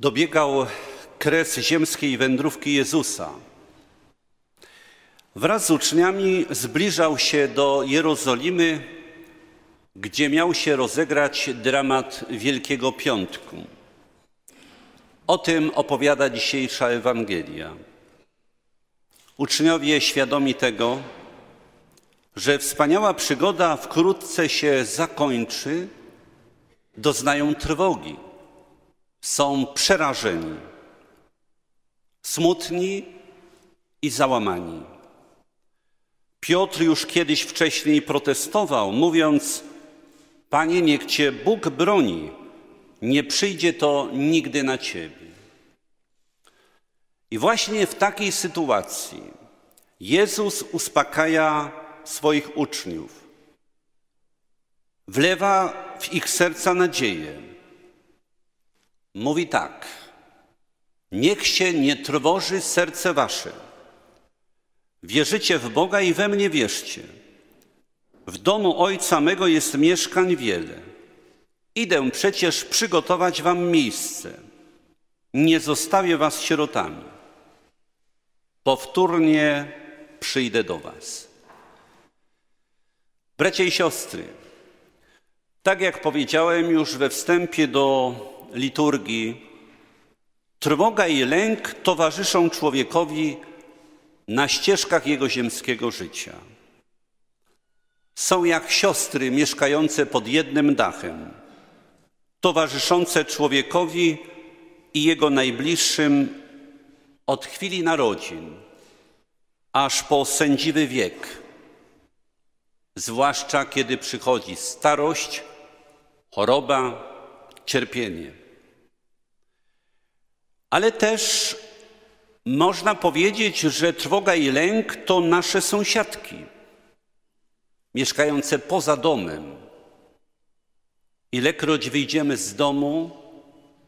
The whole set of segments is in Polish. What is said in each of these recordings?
Dobiegał kres ziemskiej wędrówki Jezusa. Wraz z uczniami zbliżał się do Jerozolimy, gdzie miał się rozegrać dramat Wielkiego Piątku. O tym opowiada dzisiejsza Ewangelia. Uczniowie świadomi tego, że wspaniała przygoda wkrótce się zakończy, doznają trwogi są przerażeni, smutni i załamani. Piotr już kiedyś wcześniej protestował, mówiąc: Panie, niech Cię Bóg broni, nie przyjdzie to nigdy na Ciebie. I właśnie w takiej sytuacji Jezus uspokaja swoich uczniów, wlewa w ich serca nadzieję mówi tak: Niech się nie trwoży serce wasze. Wierzycie w Boga i we mnie wierzcie. W domu Ojca mego jest mieszkań wiele. Idę przecież przygotować wam miejsce. Nie zostawię was sierotami. Powtórnie przyjdę do was. Bracia i siostry, tak jak powiedziałem już we wstępie do liturgii, trwoga i lęk towarzyszą człowiekowi na ścieżkach jego ziemskiego życia. Są jak siostry mieszkające pod jednym dachem, towarzyszące człowiekowi i jego najbliższym od chwili narodzin aż po sędziwy wiek, zwłaszcza kiedy przychodzi starość, choroba, cierpienie. Ale też można powiedzieć, że trwoga i lęk to nasze sąsiadki, mieszkające poza domem. Ilekroć wyjdziemy z domu,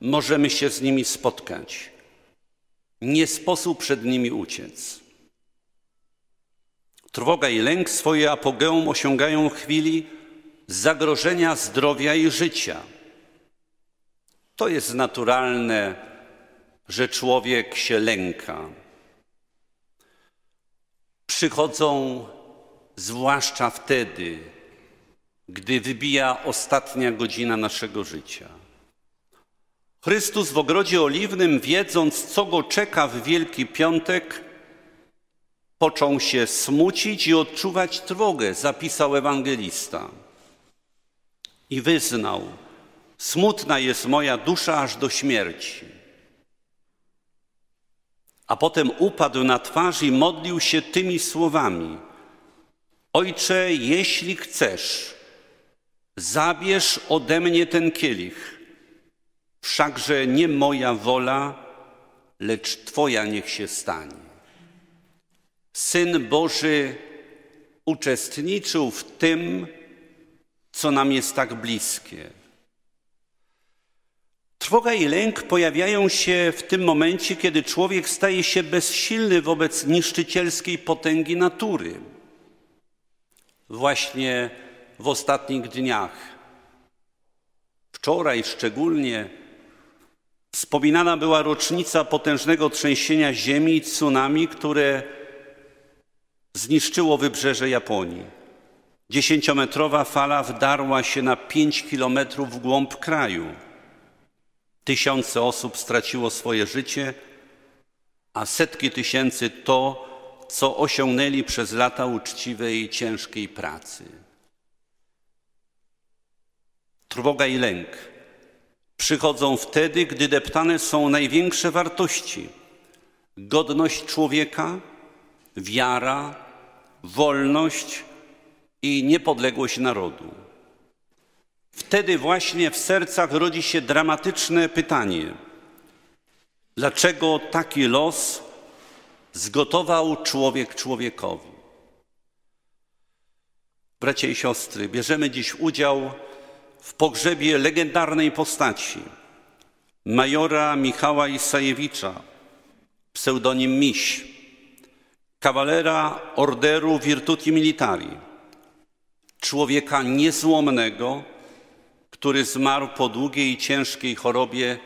możemy się z nimi spotkać. Nie sposób przed nimi uciec. Trwoga i lęk swoje apogeum osiągają w chwili zagrożenia zdrowia i życia. To jest naturalne, że człowiek się lęka. Przychodzą zwłaszcza wtedy, gdy wybija ostatnia godzina naszego życia. Chrystus w ogrodzie oliwnym, wiedząc, co go czeka w Wielki Piątek, począł się smucić i odczuwać trwogę, zapisał ewangelista. I wyznał, Smutna jest moja dusza aż do śmierci. A potem upadł na twarz i modlił się tymi słowami: Ojcze, jeśli chcesz, zabierz ode mnie ten kielich, wszakże nie moja wola, lecz Twoja niech się stanie. Syn Boży uczestniczył w tym, co nam jest tak bliskie Trwoga i lęk pojawiają się w tym momencie, kiedy człowiek staje się bezsilny wobec niszczycielskiej potęgi natury. Właśnie w ostatnich dniach, wczoraj szczególnie, wspominana była rocznica potężnego trzęsienia ziemi i tsunami, które zniszczyło wybrzeże Japonii. Dziesięciometrowa fala wdarła się na pięć kilometrów w głąb kraju. Tysiące osób straciło swoje życie, a setki tysięcy to, co osiągnęli przez lata uczciwej i ciężkiej pracy. Trwoga i lęk przychodzą wtedy, gdy deptane są największe wartości: godność człowieka, wiara, wolność i niepodległość narodu. Wtedy właśnie w sercach rodzi się dramatyczne pytanie: dlaczego taki los zgotował człowiek człowiekowi? Bracia i siostry, bierzemy dziś udział w pogrzebie legendarnej postaci majora Michała Isajewicza, pseudonim Miś, kawalera Orderu Virtuti Militari, człowieka niezłomnego, który zmarł po długiej i ciężkiej chorobie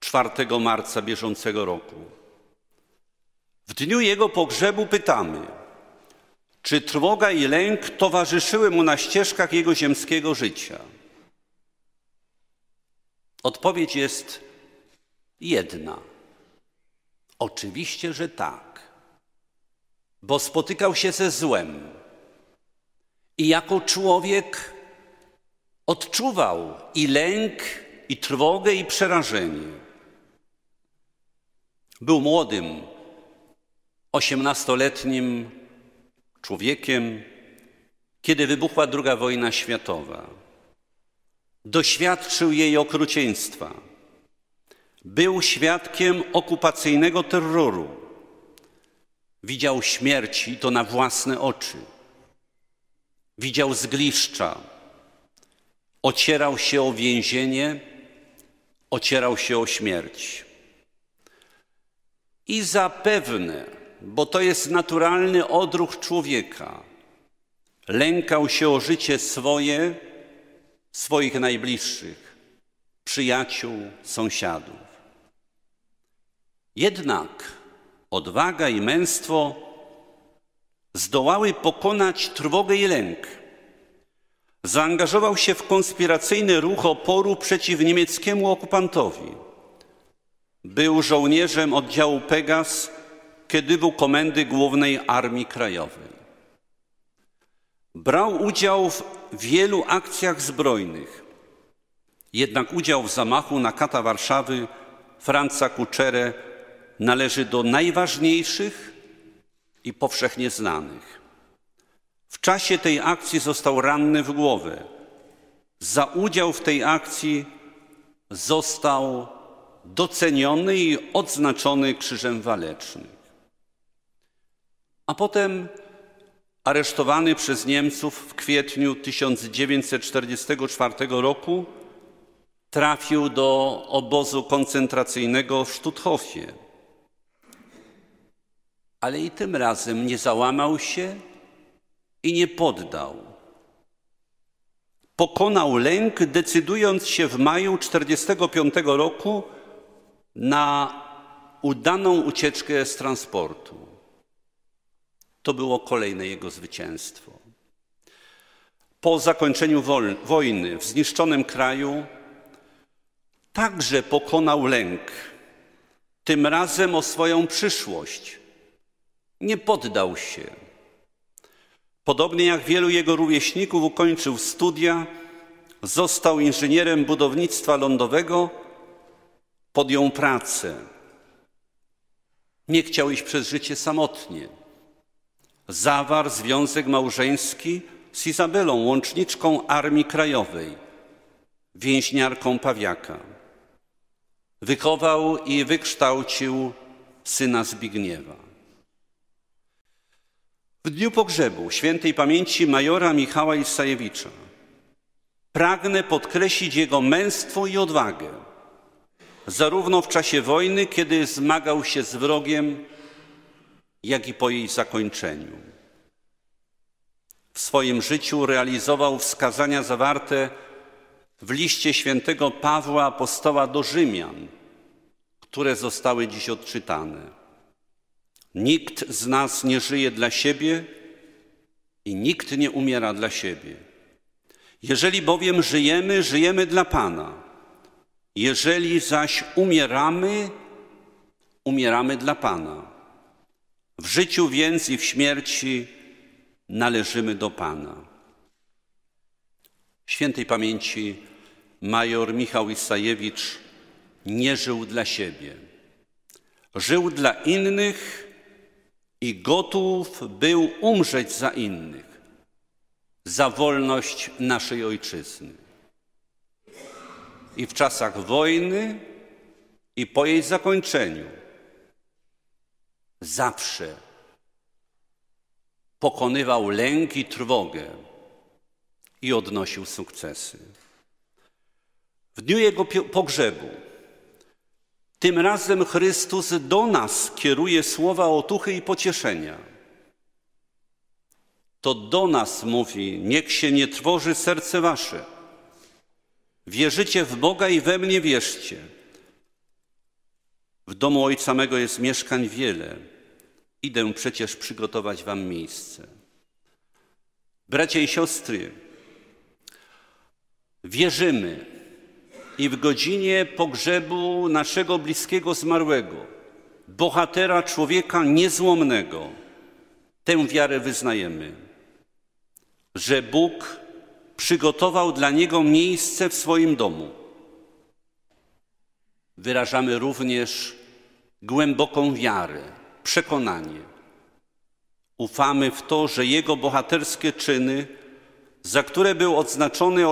4 marca bieżącego roku. W dniu jego pogrzebu pytamy, czy trwoga i lęk towarzyszyły mu na ścieżkach jego ziemskiego życia? Odpowiedź jest jedna. Oczywiście, że tak, bo spotykał się ze złem i jako człowiek odczuwał i lęk, i trwogę, i przerażenie. Był młodym, osiemnastoletnim człowiekiem, kiedy wybuchła II wojna światowa. Doświadczył jej okrucieństwa. Był świadkiem okupacyjnego terroru. Widział śmierci to na własne oczy. Widział zgliszcza. Ocierał się o więzienie, ocierał się o śmierć. I zapewne, bo to jest naturalny odruch człowieka, lękał się o życie swoje, swoich najbliższych, przyjaciół, sąsiadów. Jednak odwaga i męstwo zdołały pokonać trwogę i lęk. Zaangażował się w konspiracyjny ruch oporu przeciw niemieckiemu okupantowi. Był żołnierzem oddziału Pegas, kiedy był Komendy Głównej Armii Krajowej. Brał udział w wielu akcjach zbrojnych. Jednak udział w zamachu na kata Warszawy Franca Kuczerę należy do najważniejszych i powszechnie znanych. W czasie tej akcji został ranny w głowę. Za udział w tej akcji został doceniony i odznaczony Krzyżem Walecznym. A potem aresztowany przez Niemców w kwietniu 1944 roku, trafił do obozu koncentracyjnego w Stutthofie. Ale i tym razem nie załamał się i nie poddał. Pokonał lęk, decydując się w maju 1945 roku na udaną ucieczkę z transportu. To było kolejne jego zwycięstwo. Po zakończeniu wojny w zniszczonym kraju także pokonał lęk, tym razem o swoją przyszłość. Nie poddał się. Podobnie jak wielu jego rówieśników, ukończył studia, został inżynierem budownictwa lądowego, podjął pracę. Nie chciał iść przez życie samotnie zawarł związek małżeński z Izabelą, łączniczką Armii Krajowej, więźniarką Pawiaka. Wychował i wykształcił syna Zbigniewa. W dniu pogrzebu świętej pamięci majora Michała Isajewicza pragnę podkreślić jego męstwo i odwagę, zarówno w czasie wojny, kiedy zmagał się z wrogiem, jak i po jej zakończeniu. W swoim życiu realizował wskazania zawarte w liście świętego Pawła apostoła do Rzymian, które zostały dziś odczytane. Nikt z nas nie żyje dla siebie i nikt nie umiera dla siebie. Jeżeli bowiem żyjemy, żyjemy dla Pana. Jeżeli zaś umieramy, umieramy dla Pana. W życiu więc i w śmierci należymy do Pana. Świętej pamięci major Michał Isajewicz nie żył dla siebie. Żył dla innych i gotów był umrzeć za innych, za wolność naszej ojczyzny. I w czasach wojny, i po jej zakończeniu zawsze pokonywał lęk i trwogę i odnosił sukcesy. W dniu jego pogrzebu tym razem Chrystus do nas kieruje słowa otuchy i pocieszenia. To do nas mówi: Niech się nie trwoży serce wasze. Wierzycie w Boga i we mnie wierzcie. W domu Ojca mego jest mieszkań wiele. Idę przecież przygotować wam miejsce. Bracia i siostry, wierzymy i w godzinie pogrzebu naszego bliskiego zmarłego, bohatera człowieka niezłomnego, tę wiarę wyznajemy, że Bóg przygotował dla niego miejsce w swoim domu. Wyrażamy również głęboką wiarę, przekonanie. Ufamy w to, że jego bohaterskie czyny, za które był odznaczony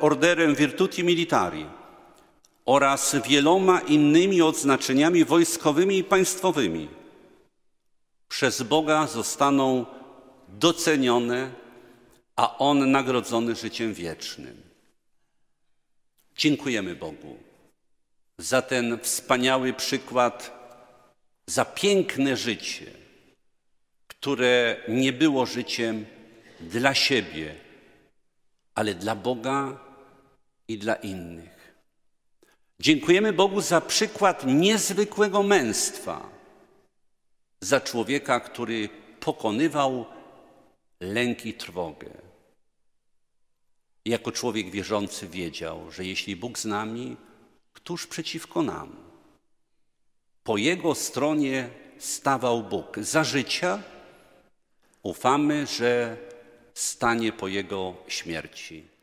orderem Virtuti Militari oraz wieloma innymi odznaczeniami wojskowymi i państwowymi, przez Boga zostaną docenione, a On nagrodzony życiem wiecznym. Dziękujemy Bogu za ten wspaniały przykład, za piękne życie, które nie było życiem dla siebie, ale dla Boga i dla innych. Dziękujemy Bogu za przykład niezwykłego męstwa, za człowieka, który pokonywał lęk i trwogę. Jako człowiek wierzący wiedział, że jeśli Bóg z nami, któż przeciwko nam? Po jego stronie stawał Bóg. Za życia ufamy, że stanie po jego śmierci.